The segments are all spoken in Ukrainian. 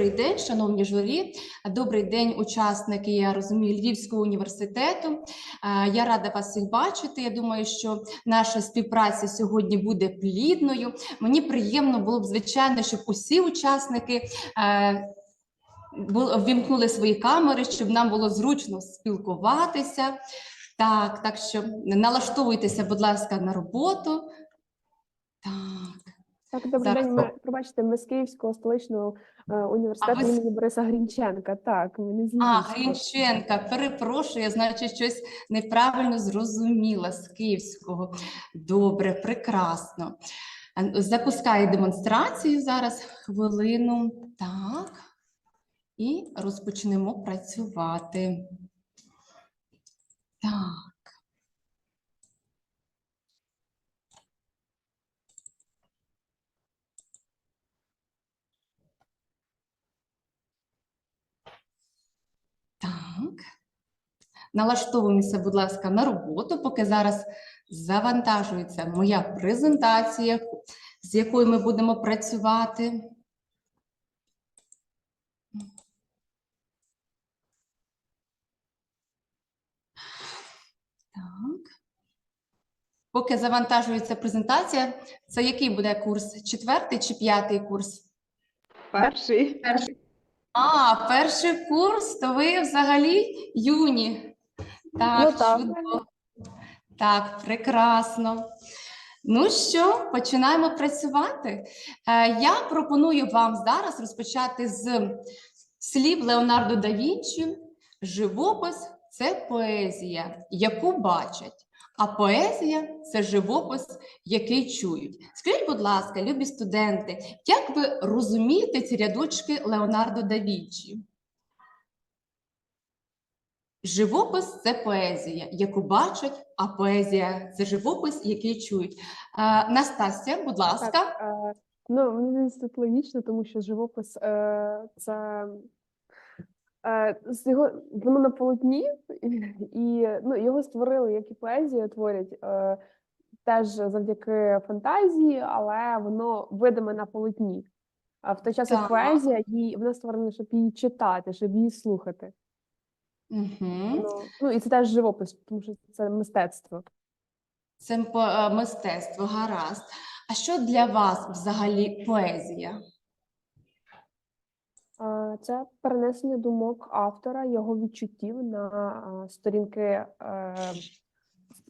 Добрий день, шановні журі. Добрий день, учасники. Я розумію Львівського університету. Е, Я рада вас всіх бачити. Я думаю, що наша співпраця сьогодні буде плідною. Мені приємно було б звичайно, щоб усі учасники. е, Ввімкнули свої камери, щоб нам було зручно спілкуватися. Так, так що налаштовуйтеся, будь ласка, на роботу. Так. Так, добрий Зараз. день. Ми пробачте, ми з Київського столичного е, університету ви імені Бориса Грінченка. Так, з А, Грінченка, перепрошую, я значить щось неправильно зрозуміла з Київського. Добре, прекрасно. Запускаю демонстрацію зараз хвилину. Так. І розпочнемо працювати. Так. Так. Налаштовуємося, будь ласка, на роботу, поки зараз завантажується моя презентація, з якою ми будемо працювати. Так. Поки завантажується презентація, це який буде курс? Четвертий чи п'ятий курс? Перший. А, перший курс, то ви взагалі юні. Так, Ну, так. чудово. Так, прекрасно. Ну що, починаємо працювати. Е, Я пропоную вам зараз розпочати з слів Леонардо да Вінчі. Живопис це поезія, яку бачать, а поезія це живопис, який чують. Скажіть, будь ласка, любі студенти, як ви розумієте ці рядочки Леонардо да Вінчі? Живопис це поезія, яку бачать, а поезія це живопис, який чують. А, Настасія, будь ласка. Так, е, ну, мені здається, тут логічно, тому що живопис е, це е, з його воно на полотні, і, ну, його створили, як і поезію творять, е, теж завдяки фантазії, але воно видиме на полотні. А в той час як поезія, її вона створена, щоб її читати, щоб її слухати. Угу. Ну, ну і це теж живопис, тому що це мистецтво. Це е, мистецтво, гаразд. А що для вас взагалі поезія? Це перенесення думок автора, його відчуттів на сторінки, е,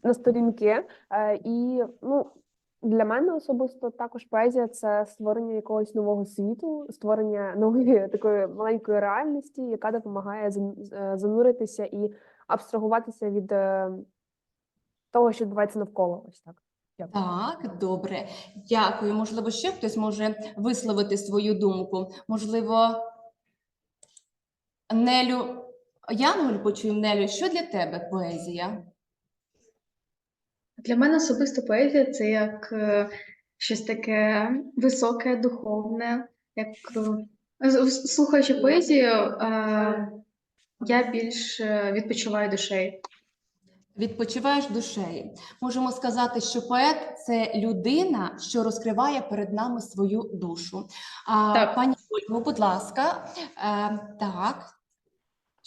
на сторінки. Е, І ну, для мене особисто також поезія це створення якогось нового світу, створення нової такої маленької реальності, яка допомагає е, зануритися і абстрагуватися від того, що відбувається навколо. Ось так. Дякую. Так, добре. Дякую. Можливо, ще хтось може висловити свою думку. Можливо, Нелю, Янголь почуємо Нелю. Що для тебе поезія? Для мене особисто поезія це як е, щось таке високе, духовне. Як е, слухаючи поезію, е, я більш відпочиваю душею. Відпочиваєш душею. Можемо сказати, що поет це людина, що розкриває перед нами свою душу. А, Так. Пані Ольго, будь ласка, так.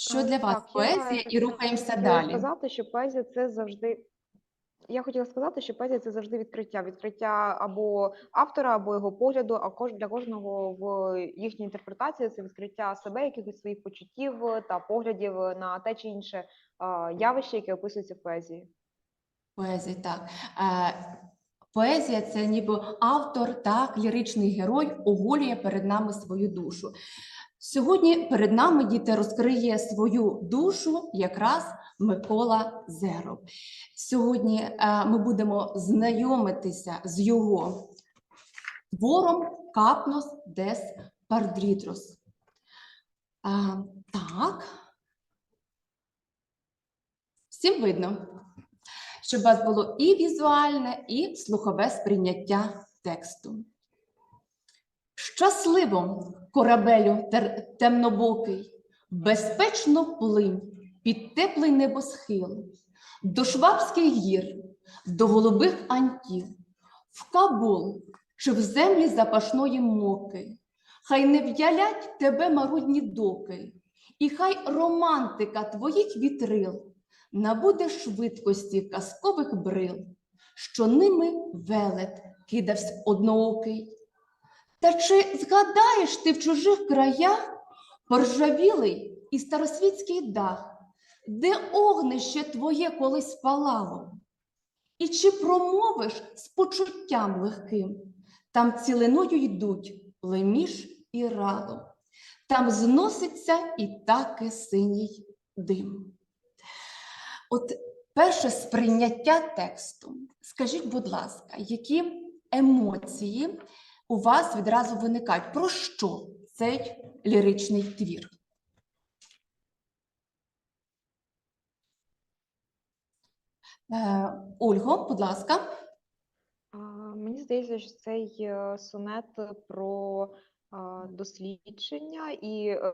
Що для вас так, поезія? маю І рухаємося хотіла далі. сказати, що поезія це завжди. Я хотіла сказати, що поезія це завжди відкриття. Відкриття або автора, або його погляду, а кож для кожного в їхній інтерпретації це відкриття себе, якихось своїх почуттів та поглядів на те чи інше явище, яке описується в поезії. Поезія, так. Е, поезія це ніби автор, так, ліричний герой оголює перед нами свою душу. Сьогодні перед нами діти розкриє свою душу якраз Микола Зеров. Сьогодні е, ми будемо знайомитися з його твором Капнос дес Пардрітрос. А, так. Всім видно щоб у вас було і візуальне, і слухове сприйняття тексту. Щасливо, корабелю темнобокий, безпечно плинь під теплий небосхил, до Швабських гір, до голубих антів, в Кабул чи в землі запашної моки, Хай не в'ялять тебе марудні доки, і хай романтика твоїх вітрил набуде швидкості казкових брил, що ними велет кидавсь одноокий. Та чи згадаєш ти в чужих краях поржавілий і старосвітський дах, де огнище твоє колись палало? І чи промовиш з почуттям легким? Там цілиною йдуть леміш і рало, там зноситься і таки синій дим. От перше сприйняття тексту. Скажіть, будь ласка, які емоції у вас відразу виникають? Про що цей ліричний твір? Е, Ольго, будь ласка. Мені здається, що цей е, сонет про дослідження і е,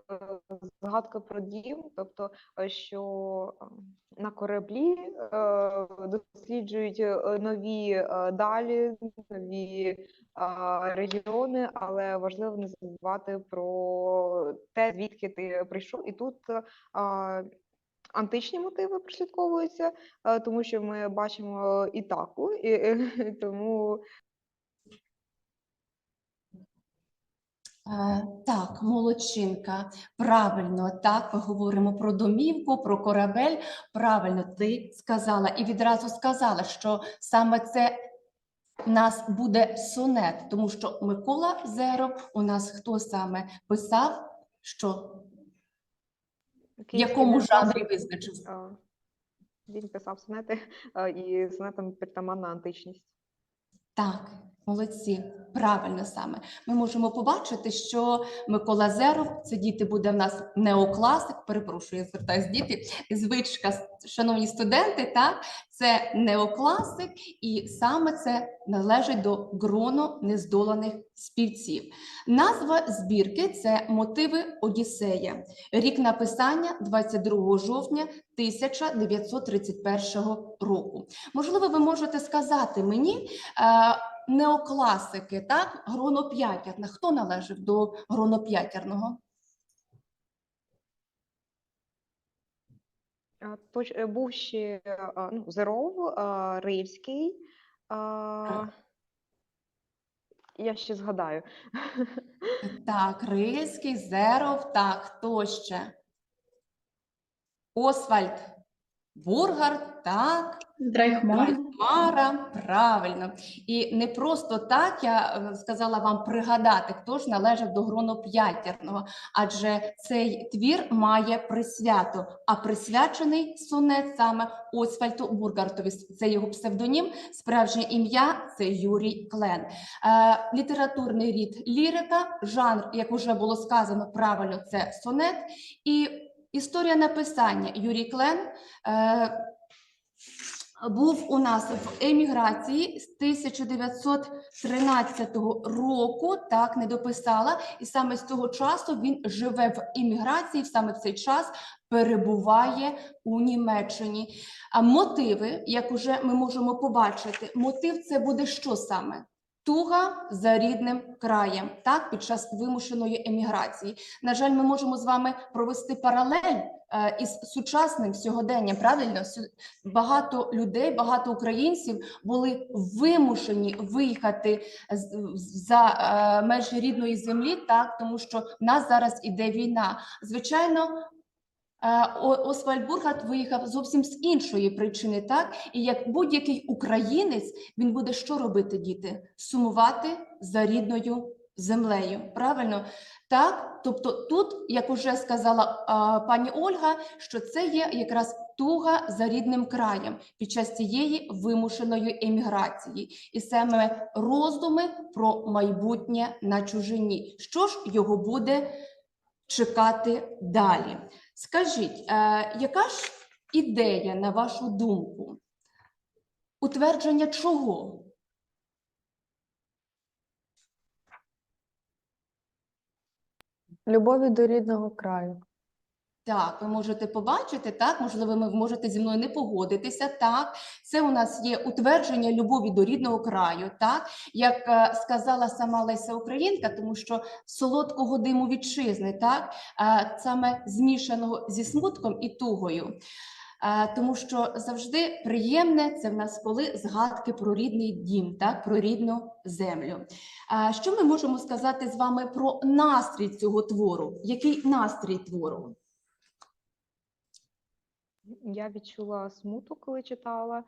згадка про дім, тобто, е, що е, на кораблі е, досліджують нові далі, нові регіони, але важливо не забувати про те, звідки ти прийшов. І тут античні мотиви прослідковуються, тому що ми бачимо Ітаку, і е, тому Так, молодчинка. Правильно, так, ми говоримо про домівку, про корабель. Правильно, ти сказала і відразу сказала, що саме це у нас буде сонет, тому що Микола Зеров у нас хто саме писав, що в якому жанрі визначився? е, він писав сонети, е, і сонетам притаманна античність. Так, молодці, правильно саме. Ми можемо побачити, що Микола Зеров, це діти буде в нас неокласик, перепрошую, я звертаюсь діти, звичка, шановні студенти, так, це неокласик, і саме це належить до грону нездоланих співців. Назва збірки це мотиви Одіссея. Рік написання 22 жовтня 1931 року. Можливо, ви можете сказати мені, е, неокласики, так, гроноп'ятірна. Хто належив до гроноп'ятірного? Е, був ще е, ну, Зеров, Рильський. е, Я ще згадаю. Так, Рильський, Зеров, так, хто ще? Освальд Бургард, так. Драйхмар. Мара, правильно. І не просто так я е, сказала вам пригадати, хто ж належав до гроноп'ятірного, адже цей твір має присвяту, а присвячений сонет саме Освальту Бургартові. Це його псевдонім, справжнє ім'я це Юрій Клен. Е, літературний рід лірика, жанр, як вже було сказано правильно, це сонет. І історія написання Юрій Клен. Е, був у нас в еміграції з 1913 року, так не дописала, і саме з того часу він живе в еміграції, саме в цей час перебуває у Німеччині. А мотиви, як уже ми можемо побачити, мотив це буде що саме? Туга за рідним краєм, так, під час вимушеної еміграції. На жаль, ми можемо з вами провести паралель е, із сучасним сьогоденням. Правильно, багато людей, багато українців були вимушені виїхати за е, межі рідної землі, так тому що в нас зараз іде війна. Звичайно. Е, Освальд Бурхард виїхав зовсім з іншої причини, так і як будь-який українець він буде що робити, діти? Сумувати за рідною землею. Правильно? Так, тобто тут, як уже сказала а, пані Ольга, що це є якраз туга за рідним краєм під час цієї вимушеної еміграції, і саме роздуми про майбутнє на чужині. Що ж його буде чекати далі? Скажіть, е, яка ж ідея, на вашу думку? Утвердження чого? Любові до рідного краю. Так, ви можете побачити, так, можливо, ви можете зі мною не погодитися. Так, це у нас є утвердження любові до рідного краю, так, як е, сказала сама Леся Українка, тому що солодкого диму вітчизни, так, е, саме змішаного зі смутком і тугою. Е, Тому що завжди приємне це в нас коли згадки про рідний дім, так, про рідну землю. Що ми можемо сказати з вами про настрій цього твору? Який настрій твору? Я відчула смуток, коли читала,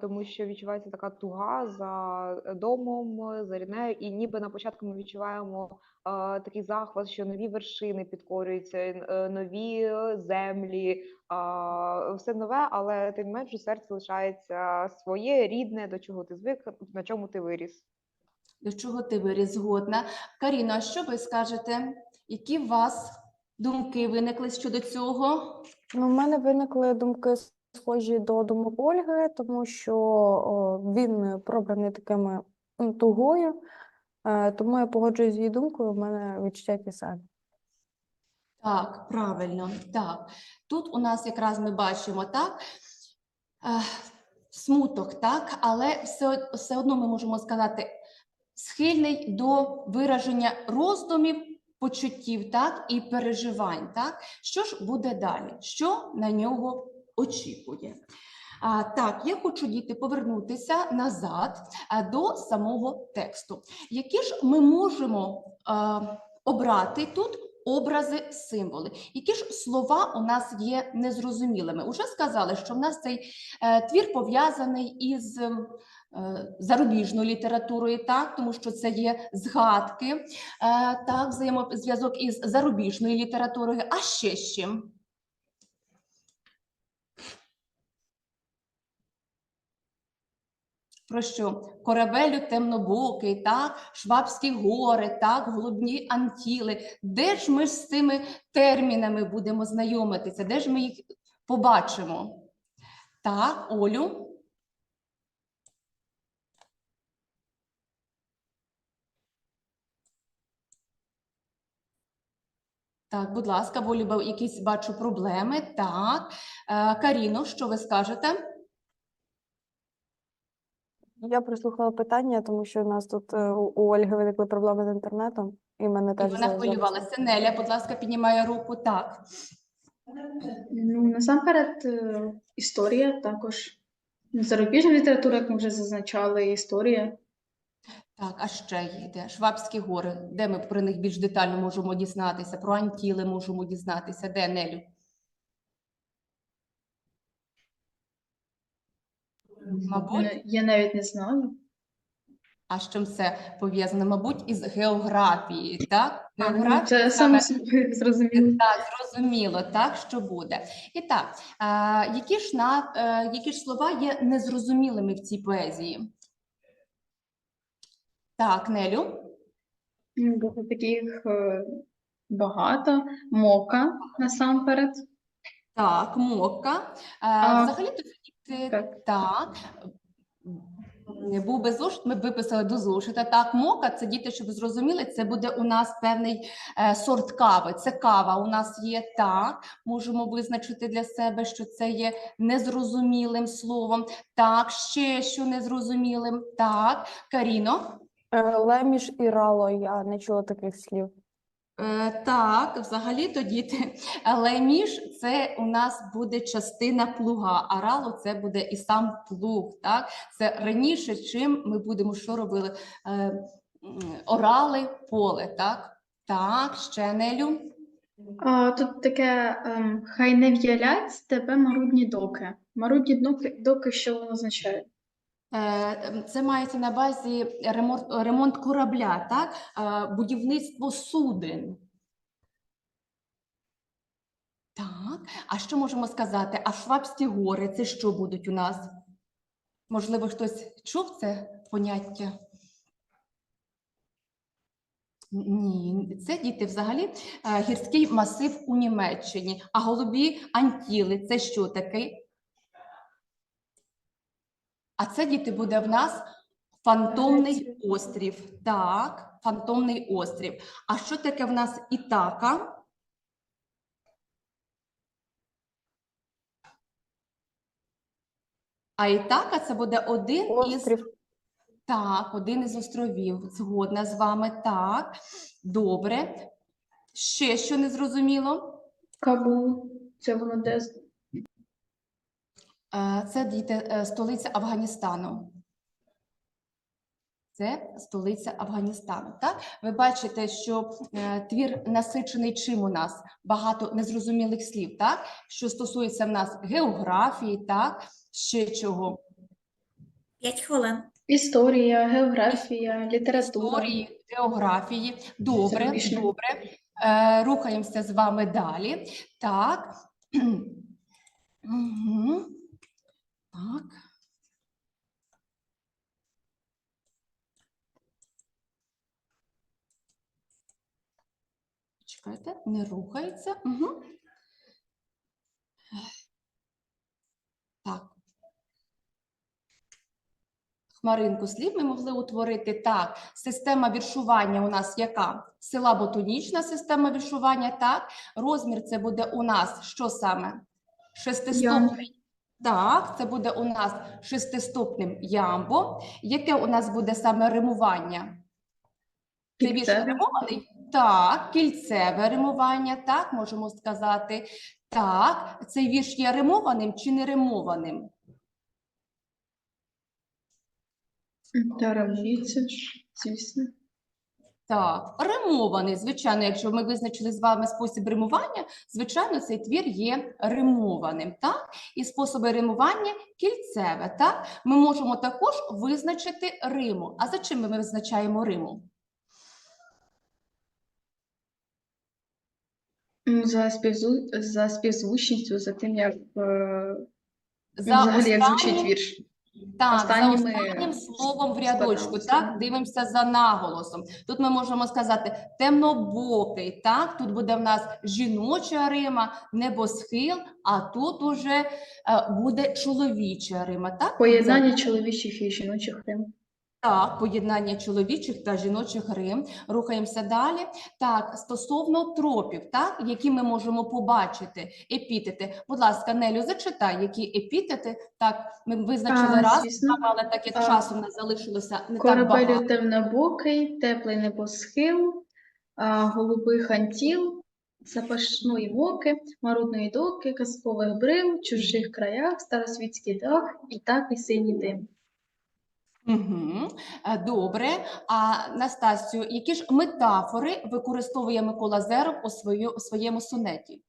тому що відчувається така туга за домом, за ріднею, і ніби на початку ми відчуваємо такий захват, що нові вершини підкорюються, е, нові землі, все нове, але тим не менш у серці лишається своє рідне, до чого ти звик, на чому ти виріс. До чого ти виріс згодна? Каріно, а що ви скажете? Які у вас думки виникли щодо цього? Ну, в мене виникли думки схожі до думок Ольги, тому що о, він пробраний такими тугою, е, тому я погоджуюсь з її думкою, в мене відчуття самі. Так, правильно, так. Тут у нас якраз ми бачимо так. е, Смуток, так, але все, все одно ми можемо сказати, схильний до вираження роздумів, почуттів, так, і переживань. Так. Що ж буде далі? Що на нього очікує? А, так, я хочу діти повернутися назад до самого тексту. Які ж ми можемо а, обрати тут образи, символи? Які ж слова у нас є незрозумілими? Уже сказали, що в нас цей е, твір пов'язаний із зарубіжною літературою, так, тому що це є згадки, е, так, взаємозв'язок із зарубіжною літературою, а ще з чим? Про що? Корабелю темнобокий, так, Швабські гори, так, голубні антіли. Де ж ми з цими термінами будемо знайомитися? Де ж ми їх побачимо? Так, Олю. Так, будь ласка, бо Люба, якісь бачу проблеми. Так. Е, Каріно, що ви скажете? Я прислухала питання, тому що у нас тут е, у у Ольги виникли проблеми з інтернетом, і мене І теж вона зараз- хвилювалася. Неля, будь ласка, піднімає руку. Так. Ну, насамперед, е, історія також. Зарубіжна література, як ми вже зазначали, історія. Так, а ще є де? Швабські гори. Де ми про них більш детально можемо дізнатися? Про антіли можемо дізнатися. Де Нелю? Мабуть, Я навіть не знаю. а з чим це пов'язано? Мабуть, із географією, так? Ну, Географія Це саме- саме зрозуміло. Так, зрозуміло, так що буде. І так, які ж на е, які ж слова є незрозумілими в цій поезії? Так, Нелю. Бо Таких е, багато. Мока насамперед. Так, мокка. А, Взагалі то так. так. Був би зошит, ми б виписали до зошита. Так, мока це діти, щоб зрозуміли, це буде у нас певний е, сорт кави. Це кава у нас є так. Можемо визначити для себе, що це є незрозумілим словом. Так, ще що незрозумілим. Так, Каріно. Е, Леміш і рало, я не чула таких слів. Е, так, взагалі то діти, але між це у нас буде частина плуга, а рало це буде і сам плуг. Так? Це раніше, чим ми будемо що робили? Е, орали поле, так? Так, ще Нелю. А, тут таке ем, хай не в'ялять тебе марудні доки. Марудні доки, доки що воно означає? Е, Це мається на базі ремонт, ремонт корабля, так? Е, Будівництво суден. Так, а що можемо сказати? А Швабські гори це що будуть у нас? Можливо, хтось чув це поняття? Ні, це діти взагалі е, гірський масив у Німеччині. А голубі антіли це що таке? А це діти буде в нас фантомний острів. Так, фантомний острів. А що таке в нас ітака? А ітака це буде один острів. із. Так, один із островів. Згодна з вами. Так. Добре. Ще що не зрозуміло? Кабул. Це воно де Е, Це діти, е, столиця Афганістану. Це столиця Афганістану. Так, ви бачите, що е, твір насичений чим у нас багато незрозумілих слів, так що стосується в нас географії, так ще чого П'ять хвилин. Історія, географія, література. історії, географії. Добре, добре. Е, рухаємося з вами далі. Так. Угу. Так. Чекайте, не рухається. Угу. Так. Хмаринку слів ми могли утворити так. Система віршування у нас яка? Силаботонічна система віршування, так. Розмір це буде у нас що саме? Шестистопний. Так, це буде у нас шестистопним ямбо. Яке у нас буде саме римування? Це Кільцеве. римований? Так, кільцеве римування, так, можемо сказати. Так, цей вірш є римованим чи не римованим? Та звісно. Так, римований. Звичайно, якщо ми визначили з вами спосіб римування, звичайно, цей твір є римованим. Так? І способи римування кільцеве. Так? Ми можемо також визначити риму. А за чим ми визначаємо риму? За, співзу... за співзвучністю, за тим, як е, За взагалі як звучить вірш. Так, Останніми за останнім словом в рядочку, так, дивимося за наголосом. Тут ми можемо сказати темнобокий, так, тут буде в нас жіноча рима, небосхил, а тут уже е, буде чоловіча рима, так? Поєднання чоловічих і жіночих рим. Так, поєднання чоловічих та жіночих рим. Рухаємося далі. Так, стосовно тропів, так, які ми можемо побачити, епітети. Будь ласка, Нелю, зачитай, які епітети. Так, ми визначили А, раз, звісно. але так як А, часу в нас залишилося не так багато. темнобокий, теплий небосхил, а, голубий хантіл, запашної воки, марудної доки, казкових брил, чужих краях, старосвітський дах і так і синій дим. Угу. Добре. А Настасю, які ж метафори використовує Микола Зеров у, свою, у своєму сонеті?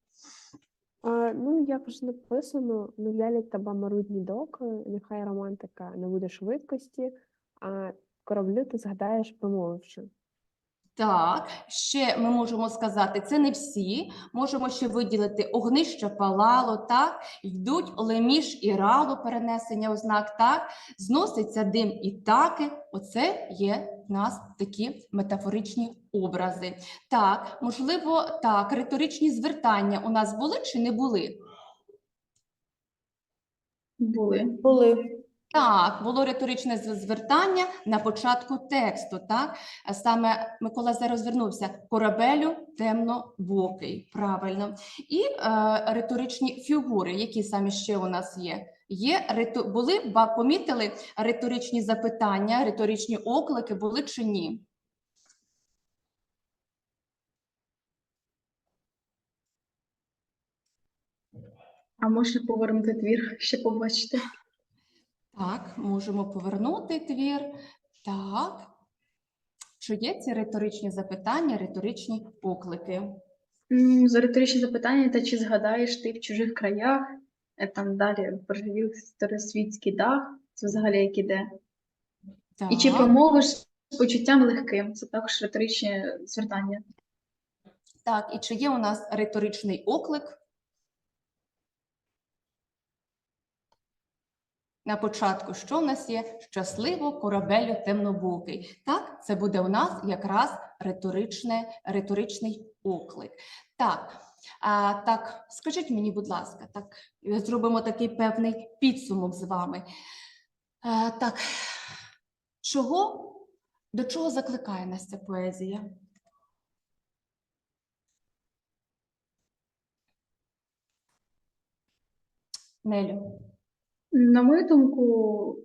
А, ну, вже написано, не вялять тебе марудні доки, нехай романтика не буде швидкості, а кораблю ти згадаєш, промовивши. Так, ще ми можемо сказати, це не всі. Можемо ще виділити огнище палало, так, йдуть леміш і рало, перенесення ознак, так, зноситься дим і таки. Оце є в нас такі метафоричні образи. Так, можливо, так, риторичні звертання у нас були чи не були? Були. Були. Так, було риторичне звертання на початку тексту. Так саме Микола зараз звернувся корабелю темнобокий. Правильно, і е, риторичні фігури, які самі ще у нас є. Є були ба помітили риторичні запитання, риторичні оклики були чи ні? А можна повернути твір, ще побачити. Так, можемо повернути твір. Так. Чи є ці риторичні запитання, риторичні оклики? М, За риторичні запитання, та чи згадаєш ти в чужих краях, Е, там далі проживів старосвітський дах, це взагалі як іде. Так. І чи промовиш з почуттям легким, це також риторичне звертання. Так, і чи є у нас риторичний оклик? На початку, що в нас є? Щасливо корабелю темнобокий. Так, це буде у нас якраз риторичне, риторичний оклик. Так, а, так, скажіть мені, будь ласка, так, зробимо такий певний підсумок з вами. А, так, чого, до чого закликає нас ця поезія? Нелю. На мою думку,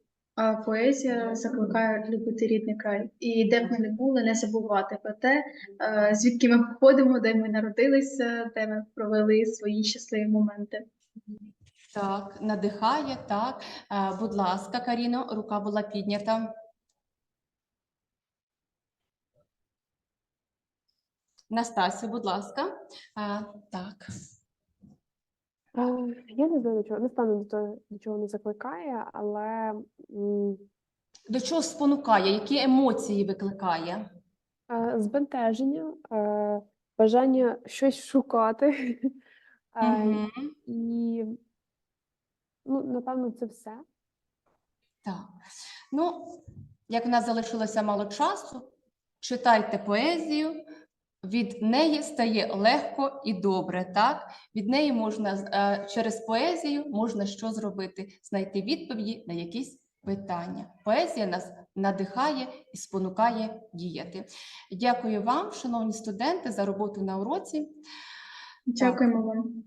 поезія закликає любити рідний край. І де б ми не були, не забувати про те, е, звідки ми походимо, де ми народилися, де ми провели свої щасливі моменти. Так, надихає, так. Е, Будь ласка, Каріно, рука була піднята. Настасю, будь ласка. Е, Так. Е, Я не знаю, до чого, не стану до того, до чого не закликає, але м, До чого спонукає? Які емоції викликає? е, збентеження, е, бажання щось шукати. Е, Мгм. І, ну, напевно, це все. Так. Ну, як в нас залишилося мало часу, читайте поезію. Від неї стає легко і добре, так? Від неї можна е, через поезію можна що зробити? Знайти відповіді на якісь питання. Поезія нас надихає і спонукає діяти. Дякую вам, шановні студенти, за роботу на уроці. Дякуємо вам.